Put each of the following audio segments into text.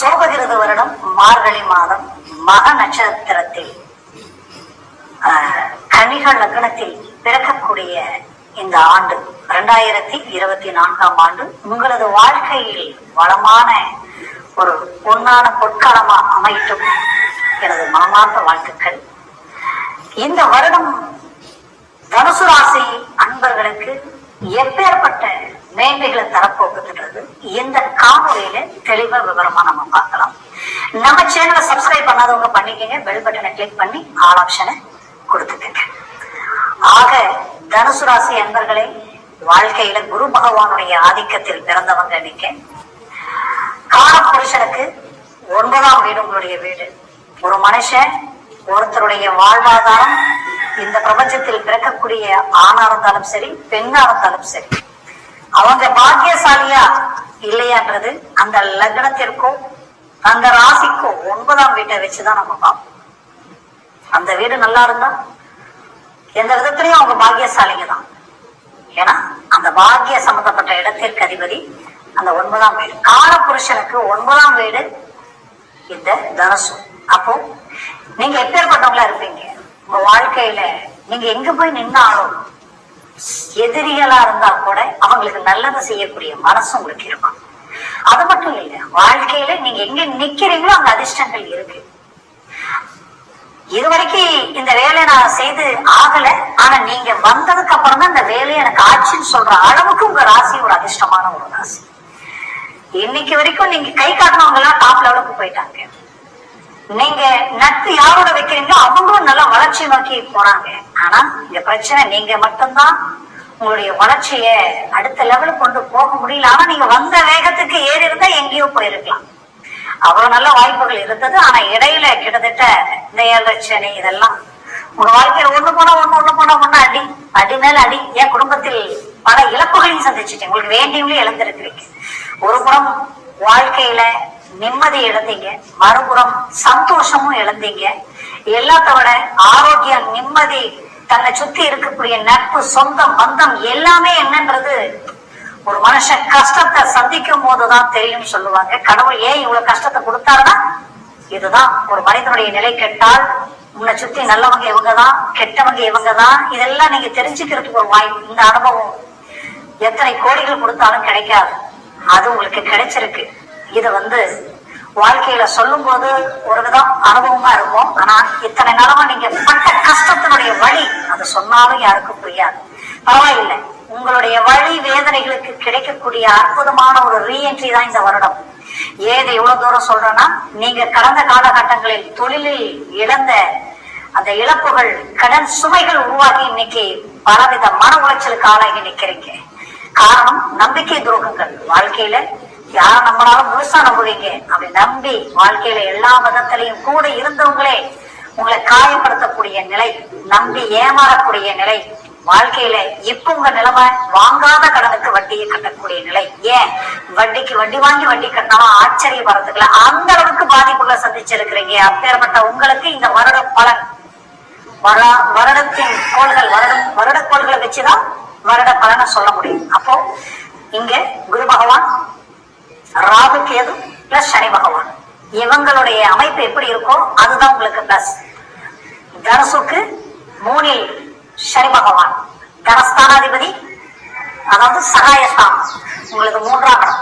சோபகிருத வருடம் மார்கழி மாதம் மக நட்சத்திரத்தில் ஆஹ், லக்னத்தில் பிறக்கக்கூடிய இந்த ஆண்டு இரண்டாயிரத்தி இருபத்தி நான்காம் ஆண்டு உங்களது வாழ்க்கையில் வளமான ஒரு பொன்னான பொற்காலமா அமையட்டும். எனது மனமார்ந்த வாழ்த்துக்கள். இந்த வருடம் தனுசு ராசி அன்பர்களுக்கு எப்பேற்பட்ட மேன்மைகளை தரப்போகுதுன்றது இந்த காணொலியில தெளிவா விவரமா நம்ம பார்க்கலாம். நம்ம சேனலை சப்ஸ்கிரைப் பண்ணாதவங்க பண்ணிக்கங்க. பெல் பட்டனை கிளிக் பண்ணி ஆல் ஆப்ஷனை கொடுத்துக்கங்க. ஆக தனுசு ராசி அன்பர்களே வாழ்க்கையில குரு பகவானுடைய ஆதிக்கத்தில் பிறந்தவங்க நீங்க. காலப்புருஷனுக்கு ஒன்பதாம் வீடு உங்களுடைய வீடு. ஒரு மனுஷன் ஒருத்தருடைய வாழ்வாதாரம் இந்த பிரபஞ்சத்தில் பிறக்கக்கூடிய ஆணா இருந்தாலும் சரி பெண்ணா இருந்தாலும் சரி அவங்க பாக்கியசாலியா இல்லையான்றது அந்த லக்னத்திற்கும் அந்த ராசிக்கும் ஒன்பதாம் வீட்டை வச்சுதான் நம்ம பார்ப்போம். அந்த வீடு நல்லா இருந்தா எந்த விதத்திலையும் அவங்க பாக்கியசாலிங்க தான். ஏன்னா அந்த பாக்கிய சம்பந்தப்பட்ட இடத்திற்கு அதிபதி அந்த ஒன்பதாம் வீடு. கால புருஷனுக்கு ஒன்பதாம் வீடு இந்த தனுசு. அப்போ நீங்க எப்பேற்பட்டவங்களா இருப்பீங்க? உங்க வாழ்க்கையில நீங்க எங்க போய் நின்னாலும் எதிரிகளா இருந்தா கூட அவங்களுக்கு நல்லது செய்யக்கூடிய மனசு உங்களுக்கு இருக்கும். அது மட்டும் இல்ல வாழ்க்கையில நீங்க எங்க நிக்கிறீங்களோ அங்க அதிர்ஷ்டங்கள் இருக்கு. இதுவரைக்கும் இந்த வேலையை நான் செய்து ஆகல. ஆனா நீங்க வந்ததுக்கு அப்புறம் தான் இந்த வேலையை எனக்கு ஆச்சுன்னு சொல்ற அளவுக்கு உங்க ராசி ஒரு அதிர்ஷ்டமான ஒரு ராசி. இன்னைக்கு வரைக்கும் நீங்க கை காட்டினவங்க எல்லாம் டாப் லெவலுக்கு போயிட்டாங்க. நீங்க நட்பு யாரோட வைக்கிறீங்களோ அவங்களும் நல்லா வளர்ச்சி நோக்கி போறாங்க. ஆனா இந்த பிரச்சனை நீங்க மட்டும்தான் உங்களுடைய வளர்ச்சிய அடுத்த லெவலுக்கு கொண்டு போக முடியல. ஆனா நீங்க வந்த வேகத்துக்கு ஏறி இருந்தா எங்கேயோ போயிருக்கலாம். அவ்வளவு நல்ல வாய்ப்புகள் இருந்தது. ஆனா இடையில கிட்டத்தட்ட இந்த ஏழரை இதெல்லாம் உங்க வாழ்க்கையில ஒண்ணு போனா ஒண்ணு ஒண்ணு போனா ஒண்ணு அடி அடி மேல அடி. என் குடும்பத்தில் பல இழப்புகளையும் சந்திச்சிட்டேன். உங்களுக்கு வேண்டியவங்களையும் இழந்திருக்கிறீங்க. ஒரு புறம் வாழ்க்கையில நிம்மதி இழந்தீங்க. மறுபுறம் சந்தோஷமும் இழந்தீங்க. எல்லாத்த விட ஆரோக்கியம் நிம்மதி தன்னை சுத்தி இருக்கக்கூடிய நட்பு சொந்தம் பந்தம் எல்லாமே என்னன்றது ஒரு மனுஷன் கஷ்டத்தை சந்திக்கும் போதுதான் தெரியும் சொல்லுவாங்க. கடவுள் ஏன் இவ்வளவு கஷ்டத்தை கொடுத்தாருன்னா இதுதான். ஒரு மனிதனுடைய நிலை கெட்டால் உன்னை சுத்தி நல்லவங்க இவங்கதான் கெட்டவங்க இவங்கதான். இதெல்லாம் நீங்க தெரிஞ்சுக்கிறதுக்கு ஒரு வாய்ப்பு இந்த அனுபவம். எத்தனை கோடிகள் கொடுத்தாலும் கிடைக்காது. அது உங்களுக்கு கிடைச்சிருக்கு. இது வந்து வாழ்க்கையில சொல்லும் போது ஒரு விதம் அனுபவமா இருக்கும் ஆனா இத்தனை நாளமா நீங்க பட்ட கஷ்டத்தினுடைய வழி அது சொன்னாலும் யாருக்கும் புரியாது. பரவாயில்லை. உங்களுடைய வழி வேதனைகளுக்கு கிடைக்கக்கூடிய அற்புதமான ஒரு ரீஎன்ட்ரி தான் இந்த வருடம். ஏது இவ்வளவு தூரம் சொல்றேன்னா நீங்க கடந்த காலகட்டங்களில் தொழிலில் இழந்த அந்த இழப்புகள் கடன் சுமைகள் உருவாகி இன்னைக்கு பலவித மன உளைச்சலுக்கு ஆளாகி நிக்கிறீங்க காரணம் நம்பிக்கை துரோகங்கள். வாழ்க்கையில யார நம்மளால முழுசா நம்புவீங்க? அப்படி நம்பி வாழ்க்கையில எல்லா விதத்திலையும் கூட இருந்தவங்களே உங்களை காயப்படுத்தக்கூடிய நிலை நம்பி ஏமாறக்கூடிய நிலை வாழ்க்கையில இப்ப உங்க நிலைமை வாங்காத கடனுக்கு வட்டியை கட்டக்கூடிய நிலை. ஏன்? வட்டிக்கு வட்டி வாங்கி வட்டி கட்டினாலும் ஆச்சரியப்படுறதுக்குல அந்த அளவுக்கு பாதிப்புகளை சந்திச்சிருக்கிறீங்க அப்பேற்பட்ட உங்களுக்கு இந்த வருட பலன். வர வருடத்தின் கோள்கள் வருடம் வருட கோள்களை வச்சுதான் வருட பலனை சொல்ல முடியும். அப்போ இங்க குரு பகவான் ராகு கேது பிளஸ் சனி பகவான். இவங்களுடைய அமைப்பு எப்படி இருக்கோ அதுதான் உங்களுக்கு பிளஸ் தனுசுக்கு மூணில் சனி பகவான். தனஸ்தானாதிபதி அதாவது சகாயஸ்தானம் உங்களுக்கு மூன்றாம் இடம்.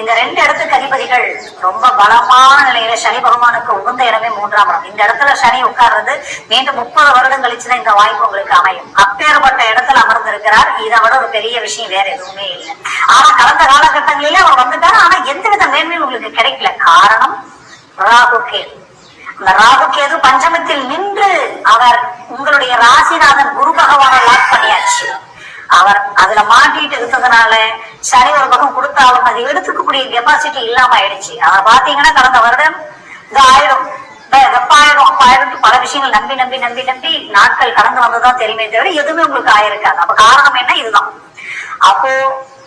இந்த ரெண்டு இடத்துக்கு அதிபதிகள் ரொம்ப பலமான நிலையில சனி பகவானுக்கு உகந்த இடமே மூன்றாம் இடம். இந்த இடத்துல சனி உட்கார்றது மீண்டும் முப்பது வருடம் கழிச்சுதான் இந்த வாய்ப்பு உங்களுக்கு அமையும். அப்பேற்பட்ட இடத்துல அமர்ந்திருக்கிறார். இதை விட ஒரு பெரிய விஷயம் வேற எதுவுமே இல்லை. ஆனா கடந்த காலகட்டங்களிலே அவர் வந்துட்டார். ஆனா எந்தவித மேன்மையும் உங்களுக்கு கிடைக்கல. காரணம் ராகு கேது. அந்த ராகு கேது பஞ்சமத்தில் நின்று அவர் உங்களுடைய ராசிநாதன் குரு பகவானை லாக் பண்ணியாச்சு. அவர் அதுல மாட்டிட்டு இருந்ததுனால சனி ஒரு பக்கம் கொடுத்தாலும் அது எடுத்துக்கக்கூடிய கெப்பாசிட்டி இல்லாம ஆயிடுச்சு. அவர் பாத்தீங்கன்னா கடந்த வருடம் இது ஆயிடும் வெப்பாயிடும் அப்பாயிரம் பல விஷயங்கள் நம்பி நம்பி நம்பி நம்பி நாட்கள் கடந்து வந்ததுதான் தெரியுமே தவிர எதுவுமே உங்களுக்கு ஆயிருக்காது. அப்ப காரணம் என்ன? இதுதான். அப்போ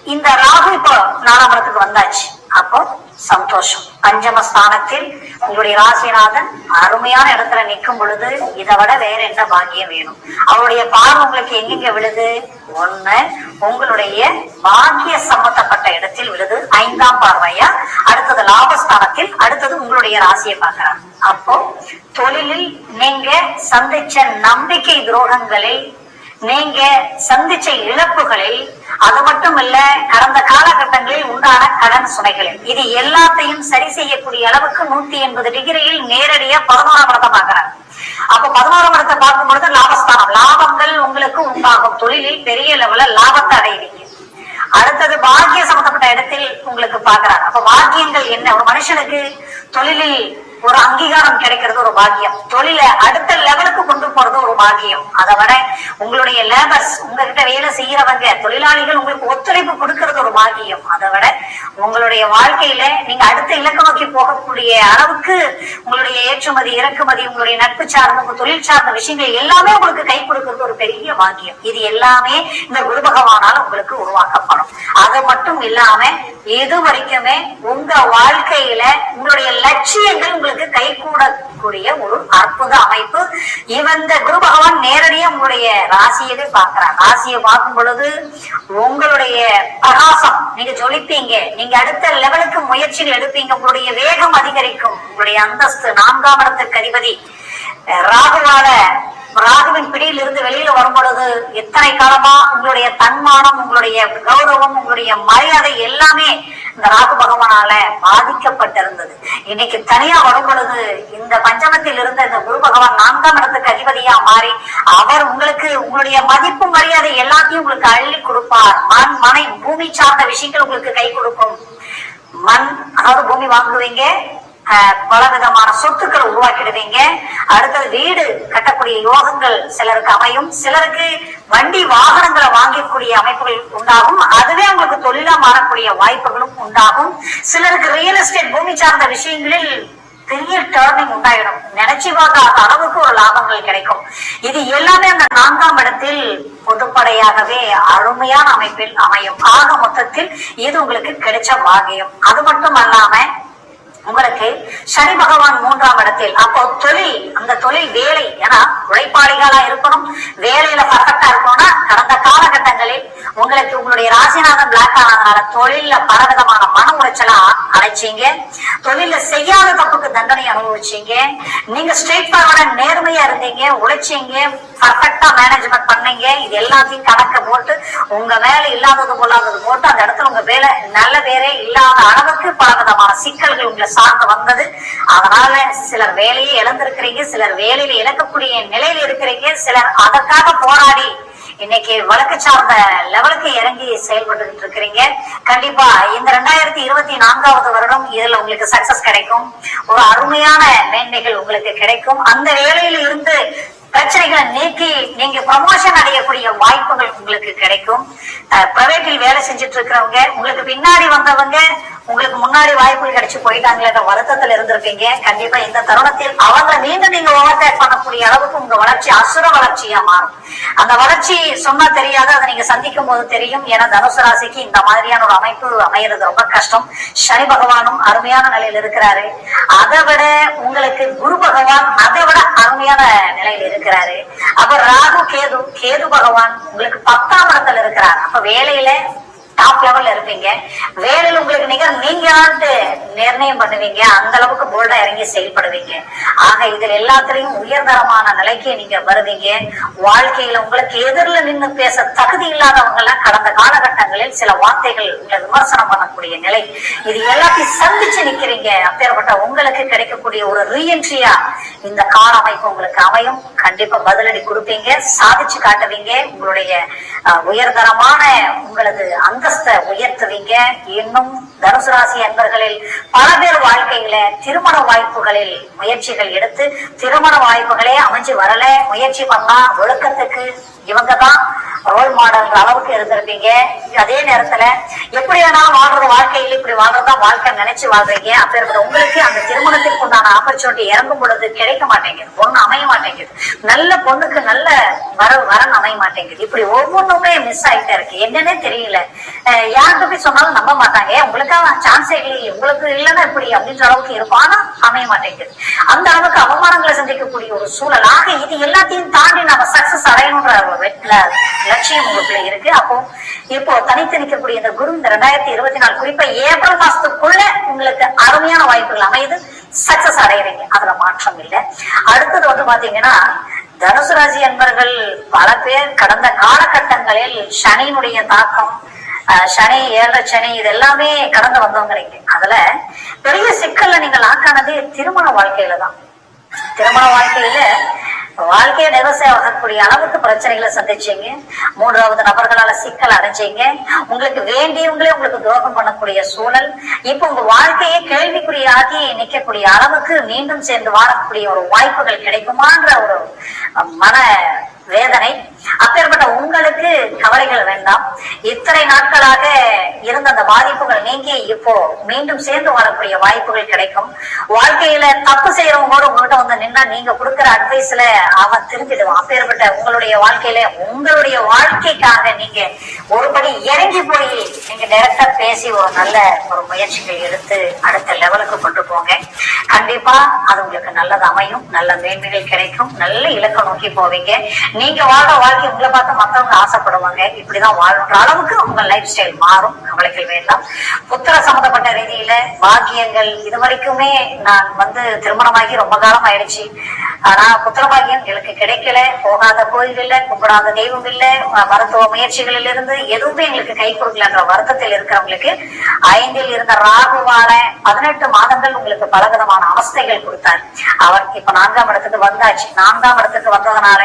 இந்த ராகு இப்போ நாலாம் இடத்துக்கு வந்தாச்சு. அப்போ சந்தோஷம். பஞ்சமஸ்தானத்தில் உங்களுடைய ராசிநாதன் அருமையான இடத்துல நிற்கும் பொழுது இதை விட வேற என்ன பாக்கியம் வேணும்? அவருடைய பார்வை உங்களுக்கு எங்கெங்க விழுது? ஒண்ணு உங்களுடைய பாக்கிய சம்பந்தப்பட்ட இடத்தில் விழுது. ஐந்தாம் பார்வையா அடுத்தது லாபஸ்தானத்தில் அடுத்தது உங்களுடைய ராசியை பார்க்கிறார். அப்போ தொழிலில் நீங்க சந்திச்ச நம்பிக்கை துரோகங்களை நீங்க சந்திச்ச இழப்புகளை அது மட்டும் இல்ல கடந்த காலகட்டங்களில் உண்டான கடன் சுமைகள் இது எல்லாத்தையும் சரி செய்யக்கூடிய அளவுக்கு நூத்தி எண்பது டிகிரியில் நேரடியா பதினோராம் இடத்தை பாக்குறாங்க அப்ப பதினோராம் இடத்தை பார்க்கும் பொழுது லாபஸ்தானம். லாபங்கள் உங்களுக்கு உண்டாகும் தொழிலில் பெரிய லெவல லாபத்தை அடைவீங்க. அடுத்தது பாக்கிய சம்பந்தப்பட்ட இடத்தில் உங்களுக்கு பாக்குறாங்க அப்ப பாக்கியங்கள் என்ன? ஒரு மனுஷனுக்கு தொழிலில் ஒரு அங்கீகாரம் கிடைக்கிறது ஒரு பாக்கியம். தொழிலை அடுத்த லெவலுக்கு கொண்டு போறது ஒரு பாக்கியம். அதை விட உங்களுடைய லேபர்ஸ் உங்ககிட்ட வேலை செய்யறவங்க தொழிலாளிகள் உங்களுக்கு ஒத்துழைப்பு கொடுக்கறது ஒரு பாக்கியம். அதை விட உங்களுடைய வாழ்க்கையில நீங்க அடுத்த இலக்கு நோக்கி போகக்கூடிய அளவுக்கு உங்களுடைய ஏற்றுமதி இறக்குமதி உங்களுடைய நட்பு சார்ந்த உங்க தொழில் சார்ந்த விஷயங்கள் எல்லாமே உங்களுக்கு கை கொடுக்கறது ஒரு பெரிய பாக்கியம். இது எல்லாமே இந்த குரு பகவானால உங்களுக்கு உருவாக்கப்படும். அது மட்டும் இல்லாம இது வரைக்குமே உங்க வாழ்க்கையில உங்களுடைய லட்சியங்கள் உங்களுக்கு கை கூடக்கூடிய ஒரு அற்புத அமைப்பு. இவந்த குரு பகவான் நேரடியா உங்களுடைய ராசியவே பார்க்கிறார் ராசியை பார்க்கும் பொழுது உங்களுடைய பிரகாசம் நீங்க ஜொலிப்பீங்க. நீங்க அடுத்த லெவலுக்கு முயற்சிகள் எடுப்பீங்க. உங்களுடைய வேகம் அதிகரிக்கும். உங்களுடைய அந்தஸ்து நான்காம் இடத்துக்கு அதிபதி. ராகுவால ராகுவின் பிடியில் இருந்து வெளியில வரும் பொழுது எத்தனை காலமா உங்களுடைய தன்மானம் உங்களுடைய கௌரவம் உங்களுடைய மரியாதை எல்லாமே இந்த ராகு பகவானால பாதிக்கப்பட்டிருந்தது. இன்னைக்கு தனியா வரும் பொழுது இந்த பஞ்சமத்தில் இருந்த இந்த குரு பகவான் நான்காம் இடத்துக்கு அதிபதியா மாறி அவர் உங்களுக்கு உங்களுடைய மதிப்பு மரியாதை எல்லாத்தையும் உங்களுக்கு அள்ளி கொடுப்பார். மண் மனை பூமி சார்ந்த விஷயங்கள் உங்களுக்கு கை கொடுக்கும். மண் அதாவது பூமி வாங்குவீங்க பல விதமான சொத்துக்களை உருவாக்கிடுவீங்க. அடுத்தது வீடு கட்டக்கூடிய யோகங்கள் சிலருக்கு அமையும். சிலருக்கு வண்டி வாகனங்களை வாங்கக்கூடிய அமைப்புகள் உண்டாகும். அதுவே உங்களுக்கு தொழிலா மாறக்கூடிய வாய்ப்புகளும் உண்டாகும். சிலருக்கு ரியல் எஸ்டேட் பூமி சார்ந்த விஷயங்களில் பெரிய டேர்னிங் உண்டாயிடும். நினைச்சு பார்க்காத அளவுக்கு ஒரு லாபங்கள் கிடைக்கும். இது எல்லாமே அந்த நான்காம் இடத்தில் பொதுப்படையாகவே அருமையான அமைப்பில் அமையும். ஆக மொத்தத்தில் இது உங்களுக்கு கிடைச்ச பாகியம் அது மட்டும் அல்லாம உங்களுக்கு சனி பகவான் மூன்றாம் இடத்தில் அப்போ தொழில் அந்த தொழில் வேலை ஏன்னா உழைப்பாளிகளா இருக்கணும் வேலையில பர்ஃபெக்டா இருக்கணும்னா கடந்த காலகட்டங்களில் உங்களுக்கு உங்களுடைய ராசிநாதன் பிளாக் ஆனதுனால தொழில்ல பலவிதமான மன உளைச்சலா அழைச்சீங்க தொழில செய்யாத தப்புக்கு தண்டனை அனுபவிச்சீங்க. நீங்க ஸ்ட்ரெயிட் ஃபார்வர்டா நேர்மையா இருந்தீங்க உழைச்சீங்க பர்ஃபெக்டா மேனேஜ்மெண்ட் பண்ணீங்க. இது எல்லாத்தையும் கணக்க போட்டு உங்க வேலை இல்லாதது போலாதது போட்டு அந்த வேலை நல்ல பேரே இல்லாத அளவுக்கு பல விதமான சிக்கல்கள் உங்களை சார்ந்து வந்தது. அதனால சிலர் வேலையை இழந்திருக்கிறீங்க சிலர் வேலையில இழக்கக்கூடிய நிலையில இருக்கிறீங்க சிலர் அதற்காக போராடி இன்னைக்கு வழக்கு சார்ந்த லெவலுக்கு இறங்கி செயல்பட்டு இருக்கிறீங்க. கண்டிப்பா இந்த ரெண்டாயிரத்தி இருபத்தி நான்காவது வருடம் இதுல உங்களுக்கு சக்சஸ் கிடைக்கும். ஒரு அருமையான மேன்மைகள் உங்களுக்கு கிடைக்கும். அந்த வேலையில இருந்து பிரச்சனைகளை நீக்கி நீங்க ப்ரமோஷன் அடையக்கூடிய வாய்ப்புகள் உங்களுக்கு கிடைக்கும். பிரைவேட்டில் வேலை செஞ்சுட்டு இருக்கிறவங்க உங்களுக்கு பின்னாடி வந்தவங்க உங்களுக்கு முன்னாடி வாய்ப்புகள் கிடைச்சு போயிட்டாங்களே வருத்தத்துல இருந்திருக்கீங்க. கண்டிப்பா இந்த தருணத்தில் அவங்க மீண்டும் நீங்க ஓவர்டேக் பண்ணக்கூடிய அளவுக்கு உங்க வளர்ச்சி அசுர வளர்ச்சியா மாறும். அந்த வளர்ச்சி சொன்னா தெரியாது அதை நீங்க சந்திக்கும் போது தெரியும். ஏன்னா தனுசு ராசிக்கு இந்த மாதிரியான ஒரு அமைப்பு அமையிறது ரொம்ப கஷ்டம். சனி பகவானும் அருமையான நிலையில் இருக்கிறாரு. அதை விட உங்களுக்கு குரு பகவான் அதை விட அருமையான நிலையில் இருக்கிறாரு. அப்ப ராகு கேது கேது பகவான் உங்களுக்கு பத்தாம் இடத்துல இருக்கிறார். அப்ப வேலையில டாப் லெவல்ல இருப்பீங்க. வேலையில் உங்களுக்கு நிகர் நீங்களான்ட்டு நிர்ணயம் பண்ணுவீங்க. அந்த அளவுக்கு போல்டா இறங்கி செயல்படுவீங்க. ஆக இதுல எல்லாத்துலயும் உயர்தரமான நிலைக்கு நீங்க வருவீங்க. வாழ்க்கையில உங்களுக்கு எதிரில் நின்று பேச தகுதி இல்லாதவங்க எல்லாம் கடந்த காலகட்டங்களில் சில வார்த்தைகள் உங்களை விமர்சனம் பண்ணக்கூடிய நிலை. இது எல்லாத்தையும் சந்திச்சு நிக்கிறீங்க. அப்பேற்பட்ட உங்களுக்கு கிடைக்கக்கூடிய ஒரு ரீஎன்ட்ரியா இந்த கால அமைப்பு உங்களுக்கு அமையும். கண்டிப்பா பதிலடி கொடுப்பீங்க. சாதிச்சு காட்டுவீங்க. உங்களுடைய உயர்தரமான உங்களது அந்த அந்தஸ்தை உயர்த்துவீங்க. இன்னும் தனுசு ராசி அன்பர்களில் பல பேர் வாழ்க்கையில திருமண வாய்ப்புகளில் முயற்சிகள் எடுத்து திருமண வாய்ப்புகளே அமைஞ்சு வரல. முயற்சி பண்ணா ஒழுக்கத்துக்கு இவங்கதான் ரோல் மாடல் அளவுக்கு இருந்திருப்பீங்க. அதே நேரத்துல எப்படி வேணாலும் வாழ்றது வாழ்க்கையில் இப்படி வாழ்றதா வாழ்க்கை நினைச்சு வாழ்றீங்க. அப்ப உங்களுக்கு அந்த திருமணத்திற்கு உண்டான ஆப்பர்ச்சுனிட்டி இறங்கும் பொழுது கிடைக்க மாட்டேங்குது. பொண்ணு அமைய மாட்டேங்குது. நல்ல பொண்ணுக்கு நல்ல வர வரன் அமைய மாட்டேங்குது. இப்படி ஒவ்வொன்றுமே மிஸ் ஆயிட்டே இருக்கு. என்னன்னே தெரியல. யார்கிட்ட போய் சொன்னாலும் நம்ப மாட்டாங்க. "ஏன், சான்ஸே இல்லையே. உங்களுக்கு இல்லைன்னா இப்படி? அப்படின்ற அளவுக்கு இருக்கும். ஆனா அமைய மாட்டேங்குது. அந்த அளவுக்கு அவமானங்களை சந்திக்கக்கூடிய ஒரு சூழல். ஆக இது எல்லாத்தையும் தாண்டி நம்ம சக்சஸ் அடையணுன்ற லட்சியம் உங்களுக்குள்ள இருக்கு. அப்போ இப்போ தனித்து நிற்கக்கூடிய இந்த குரு இந்த ரெண்டாயிரத்தி இருபத்தி நாலு குறிப்பா ஏப்ரல் மாசத்துக்குள்ள உங்களுக்கு அருமையான வாய்ப்புகள் அமையுது. சக்சஸ் அடையிறீங்க. அதுல மாற்றம் இல்லை. அடுத்தது வந்து பாத்தீங்கன்னா தனுசு ராசி பல பேர் கடந்த காலகட்டங்களில் சனியினுடைய தாக்கம் சனி ஏழரை சனி இது எல்லாமே கடந்து வந்தவங்க நீங்க அதுல பெரிய சிக்கல்ல நீங்கள் ஆக்கானது திருமண வாழ்க்கையில தான். திருமண வாழ்க்கையில வாழ்க்கையை விவசாயம் ஆகக்கூடிய அளவுக்கு பிரச்சனைகளை சந்திச்சீங்க. மூன்றாவது நபர்களால சிக்கல் அடைஞ்சீங்க. உங்களுக்கு வேண்டியவங்களே உங்களுக்கு துரோகம் பண்ணக்கூடிய சூழல். இப்ப உங்க வாழ்க்கையே கேள்விக்குறியாகி நிக்கக்கூடிய அளவுக்கு மீண்டும் சேர்ந்து வாழக்கூடிய ஒரு வாய்ப்புகள் கிடைக்குமான்ற ஒரு மன வேதனை. அப்பேற்பட்ட உங்களுக்கு கவலைகள் வேண்டாம். இத்தனை நாட்களாக இருந்த அந்த பாதிப்புகள் நீங்கி இப்போ மீண்டும் சேர்ந்து வாழக்கூடிய வாய்ப்புகள் கிடைக்கும். வாழ்க்கையில தப்பு செய்யறவங்களோட உங்ககிட்ட வந்து நின்னா நீங்க கொடுக்கிற அட்வைஸ்ல அவன் திரும்பிடுவான் அப்பேற்பட்ட உங்களுடைய வாழ்க்கையில உங்களுடைய வாழ்க்கைக்காக நீங்க ஒருபடி இறங்கி போய் நீங்க டைரக்டா பேசி ஒரு நல்ல ஒரு முயற்சிகள் எடுத்து அடுத்த லெவலுக்கு கொண்டு போங்க. கண்டிப்பா அது உங்களுக்கு நல்லது அமையும். நல்ல மேன்மைகள் கிடைக்கும். நல்ல இலக்கம் நோக்கி போவீங்க. நீங்க வாழ்ற வாழ்க்கை உங்களை பார்த்து மத்தவங்க ஆசைப்படுவாங்க. இப்படிதான் வாழ்ற அளவுக்கு உங்க லைஃப் ஸ்டைல் மாறும். கவலைகள் வேண்டாம். புத்திர சம்பந்தப்பட்ட ரீதியில பாக்கியங்கள் இது வரைக்குமே நான் வந்து திருமணமாகி ரொம்ப காலம் ஆயிடுச்சு. ஆனா புத்திரபாகியம் எங்களுக்கு கிடைக்கல போகாத கோயில் இல்ல கும்பிடாத தெய்வம் இல்ல மருத்துவ முயற்சிகளில் இருந்து எதுவுமே எங்களுக்கு கை கொடுக்கலன்ற வருத்தத்தில் இருக்கிறவங்களுக்கு ஐந்தில் இருந்த ராகுவான பதினெட்டு மாதங்கள் உங்களுக்கு பலவிதமான அவஸ்தைகள் கொடுத்தார். அவர் இப்ப நான்காம் இடத்துக்கு வந்தாச்சு. நான்காம் இடத்துக்கு வந்ததுனால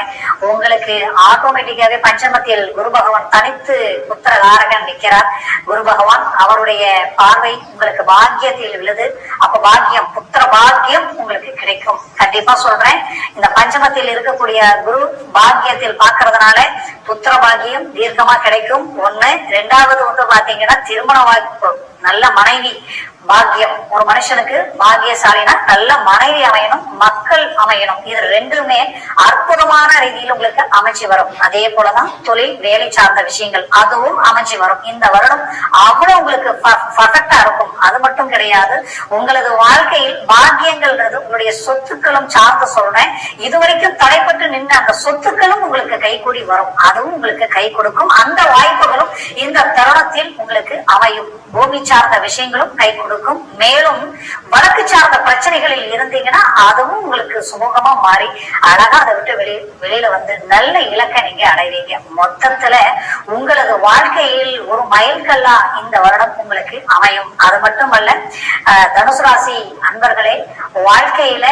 உங்களுக்கு ஆட்டோமேட்டிக்காவே பஞ்சமத்தில் குரு பகவான் தனித்து புத்திர காரகன் நிற்கிறார். குரு பகவான் அவருடைய பார்வை உங்களுக்கு பாக்கியத்தில் விழுது. அப்ப பாக்கியம் புத்திர பாக்கியம் உங்களுக்கு கிடைக்கும் கண்டிப்பா சொல்றேன். இந்த பஞ்சமத்தில் இருக்கக்கூடிய குரு பாக்கியத்தில் பாக்குறதுனால புத்திர பாக்கியம் தீர்க்கமா கிடைக்கும். ஒண்ணு. ரெண்டாவது வந்து பாத்தீங்கன்னா திருமண வாய்ப்பு நல்ல மனைவி. பாக்கியம். ஒரு மனுஷனுக்கு பாக்கியசாலினா நல்ல மனைவி அமையணும் மக்கள் அமையணும். இது ரெண்டுமே அற்புதமான ரீதியில் உங்களுக்கு அமைச்சு வரும். அதே போலதான் தொழில் வேலை சார்ந்த விஷயங்கள் அதுவும் அமைச்சு வரும். இந்த வருடம் அவ்வளவு உங்களுக்கு பர்ஃபெக்டா இருக்கும். அது மட்டும் கிடையாது உங்களது வாழ்க்கையில் பாக்கியங்கள்ன்றது உங்களுடைய சொத்துக்களும் சார்ந்து சொல்றேன். இதுவரைக்கும் தடைப்பட்டு நின்ற அந்த சொத்துக்களும் உங்களுக்கு கைகூடி வரும். அதுவும் உங்களுக்கு கை கொடுக்கும். அந்த வாய்ப்புகளும் இந்த தருணத்தில் உங்களுக்கு அமையும். பூமி சார்ந்த விஷயங்களும் கை கொடுக்கும் மேலும் வழக்கு சார்ந்த பிரச்சனைகளில் இருந்தீங்கன்னா அதுவும் உங்களுக்கு சுமூகமா மாறி அழகா அதை விட்டு வெளியே வெளியில வந்து நல்ல இலக்கை நீங்க அடைவீங்க. மொத்தத்துல உங்களது வாழ்க்கையில் ஒரு மைல்கல்லா இந்த வருடம் உங்களுக்கு அமையும். அது மட்டுமல்ல அஹ், தனுசு ராசி அன்பர்களே வாழ்க்கையில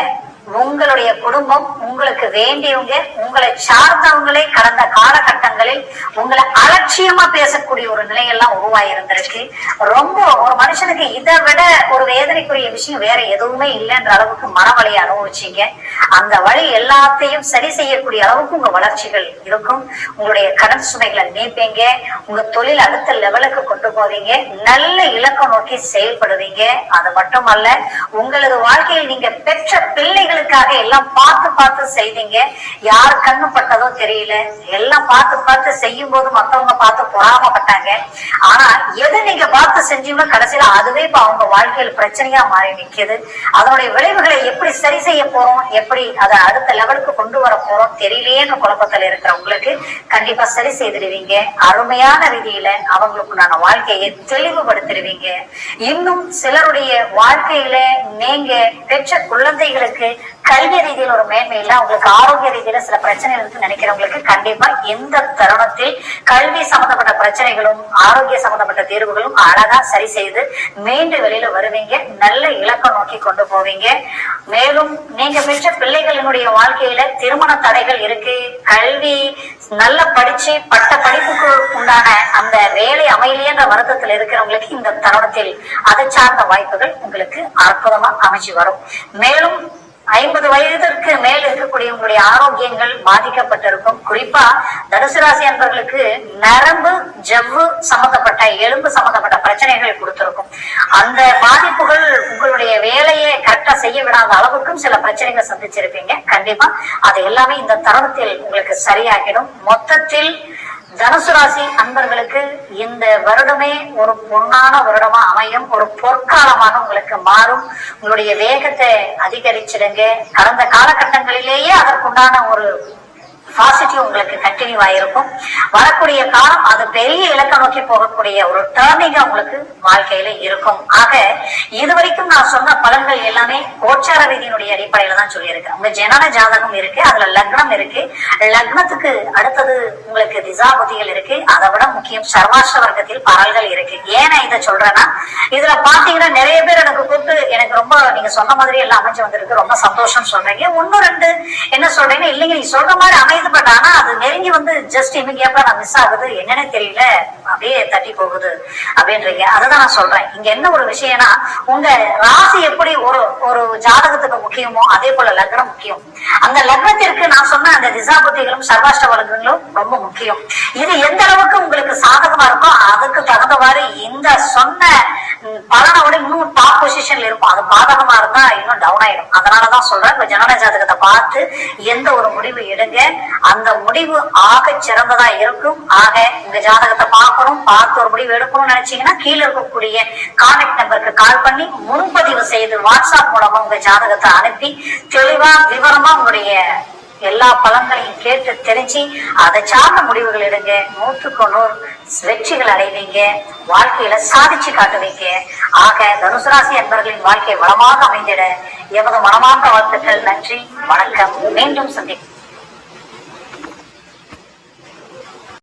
உங்களுடைய குடும்பம் உங்களுக்கு வேண்டியவங்க உங்களை சார்ந்தவங்களே கடந்த காலகட்டங்களில் உங்களை அலட்சியமா பேசக்கூடிய ஒரு நிலையெல்லாம் உருவாயிருந்திருக்கு. ரொம்ப ஒரு மனுஷனுக்கு இதை விட ஒரு வேதனைக்குரிய விஷயம் வேற எதுவுமே இல்லைன்ற அளவுக்கு மனவழியை அனுபவிச்சீங்க. அந்த வழி எல்லாத்தையும் சரி செய்யக்கூடிய அளவுக்கு உங்க வளர்ச்சிகள் இருக்கும். உங்களுடைய கடன் சுமைகளை நீப்பீங்க. உங்க தொழில் அடுத்த லெவலுக்கு கொண்டு போவீங்க. நல்ல இலக்கம் நோக்கி செயல்படுவீங்க. அது மட்டுமல்ல உங்களது வாழ்க்கையில் நீங்க பெற்ற பிள்ளைகள் பிள்ளைகளுக்காக எல்லாம் பார்த்து பார்த்து செய்தீங்க. யார் கண்ணு பட்டதோ தெரியல. எல்லாம் பார்த்து பார்த்து செய்யும் போது மத்தவங்க பார்த்து பொறாமப்பட்டாங்க. ஆனா எது நீங்க பார்த்து செஞ்சீங்களோ கடைசியில அதுவே இப்ப அவங்க வாழ்க்கையில பிரச்சனையா மாறி நிக்குது. அதனுடைய விளைவுகளை எப்படி சரி செய்ய போறோம்? எப்படி அதை அடுத்த லெவலுக்கு கொண்டு வர போறோம்? தெரியலேன்னு குழப்பத்துல இருக்கிறவங்களுக்கு கண்டிப்பா சரி செய்திருவீங்க அருமையான ரீதியில அவங்களுக்குண்டான வாழ்க்கையை தெளிவுபடுத்திடுவீங்க. இன்னும் சிலருடைய வாழ்க்கையில நீங்க பெற்ற குழந்தைகளுக்கு கல்வி ரீதியில் ஒரு மேன்மை இல்ல. உங்களுக்கு ஆரோக்கிய ரீதியில சில பிரச்சனைகள் இருக்கு நினைக்கிறவங்களுக்கு கண்டிப்பா எந்த தருணத்தில் கல்வி சம்பந்தப்பட்ட பிரச்சனைகளும் ஆரோக்கிய சம்பந்தப்பட்ட தீர்வுகளும் அழகா சரி செய்து மீண்டு வெளியில வருவீங்க. நல்ல இலக்கம் நோக்கி கொண்டு போவீங்க. மேலும் நீங்க பெற்ற பிள்ளைகளினுடைய வாழ்க்கையில திருமண தடைகள் இருக்கு. கல்வி நல்ல படிச்சு பட்ட படிப்புக்கு உண்டான அந்த வேலை அமையலையன்ற வருத்தத்தில் இருக்கிறவங்களுக்கு இந்த தருணத்தில் அதை சார்ந்த வாய்ப்புகள் உங்களுக்கு அற்புதமா அமைச்சு வரும். மேலும் ஐம்பது வயதிற்கு மேல் இருக்கக்கூடிய உங்களுடைய ஆரோக்கியங்கள் பாதிக்கப்பட்டிருக்கும். குறிப்பா தனுசு ராசி அன்பர்களுக்கு நரம்பு ஜவ்வு சம்பந்தப்பட்ட எலும்பு சம்பந்தப்பட்ட பிரச்சனைகள் கொடுத்திருக்கும். அந்த பாதிப்புகள் உங்களுடைய வேலையை கரெக்டா செய்ய விடாத அளவுக்கும் சில பிரச்சனைகள் சந்திச்சிருப்பீங்க. கண்டிப்பா அது எல்லாமே இந்த தருணத்தில் உங்களுக்கு சரியாகிடும். மொத்தத்தில் தனுசு ராசி அன்பர்களுக்கு இந்த வருடமே ஒரு பொன்னான வருடமா அமையும். ஒரு பொற்காலமாக உங்களுக்கு மாறும். உங்களுடைய வேகத்தை அதிகரிச்சிடுங்க. கடந்த காலகட்டங்களிலேயே அதற்குண்டான ஒரு பாசிட்டிவ் உங்களுக்கு கண்டினியூ ஆயிருக்கும். வரக்கூடிய காலம் அது பெரிய இலக்க நோக்கி போகக்கூடிய ஒரு டேர்னிங் உங்களுக்கு வாழ்க்கையில இருக்கும். ஆக இதுவரைக்கும் நான் சொன்ன பலன்கள் எல்லாமே கோச்சார விதியினுடைய அடிப்படையில தான் சொல்லியிருக்கேன் உங்க ஜனன ஜாதகம் இருக்கு அதுல லக்னம் இருக்கு. லக்னத்துக்கு அடுத்தது உங்களுக்கு திசாபதிகள் இருக்கு. அதை விட முக்கியம் சர்வாஷ்ட வர்க்கத்தில் பரல்கள் இருக்கு. ஏன் இதை சொல்றேன்னா இதுல பாத்தீங்கன்னா நிறைய பேர் எனக்கு கூப்பிட்டு எனக்கு ரொம்ப நீங்க சொன்ன மாதிரி எல்லாம் அமைஞ்சு வந்திருக்கு. ரொம்ப சந்தோஷம் சொல்றீங்க. ஒன்னு ரெண்டு என்ன சொல்றீங்க இல்லைங்க நீ சொல்ற மாதிரி அமையுது பட் ஆனா அது நெருங்கி வந்து ஜஸ்ட் இமிடியேட்டா நான் மிஸ் ஆகுது. என்னன்னு தெரியல. அப்படியே தட்டி போகுது அப்படின்றீங்க. அதுதான் நான் சொல்றேன். இங்க என்ன ஒரு விஷயம்னா உங்க ராசி எப்படி ஒரு ஒரு ஜாதகத்துக்கு முக்கியமோ அதே போல லக்னம் முக்கியம். அந்த லக்னத்திற்கு நான் சொன்ன அந்த திசாபுத்திகளும் சர்வாஷ்ட வழக்குகளும் ரொம்ப முக்கியம். இது எந்த அளவுக்கு உங்களுக்கு சாதகமா இருக்கோ அதுக்கு தகுந்தவாறு இந்த சொன்ன ம், பலனோட இன்னும் டாப் பொசிஷன்ல இருக்கும். அது பாதகமா இருந்தா இன்னும் டவுன் ஆயிடும். அதனாலதான் சொல்றேன் இப்ப ஜனன ஜாதகத்தை பார்த்து எந்த ஒரு முடிவு எடுங்க. அந்த முடிவு ஆக சிறந்ததா இருக்கும். ஆக இந்த ஜாதகத்தை பார்க்கணும். பார்த்து ஒரு முடிவு எடுக்கணும்னு நினைச்சீங்கன்னா கீழே இருக்கக்கூடிய கான்டாக்ட் நம்பருக்கு கால் பண்ணி முன்பதிவு செய்து வாட்ஸ்அப் மூலமா உங்க ஜாதகத்தை அனுப்பி தெளிவா விவரமா உங்களுடைய எல்லா பலன்களையும் கேட்டு தெரிஞ்சு அதை சார்ந்த முடிவுகள் எடுங்க. நூற்றுக்கு நூறு வெற்றிகள் அடைவீங்க. வாழ்க்கையில சாதிச்சு காட்டுவீங்க. ஆக தனுசு ராசி அன்பர்களின் வாழ்க்கை வளமாக அமைந்திட எமது மனமார்ந்த வாழ்த்துக்கள். நன்றி. வணக்கம். மீண்டும் சந்திப்போம்.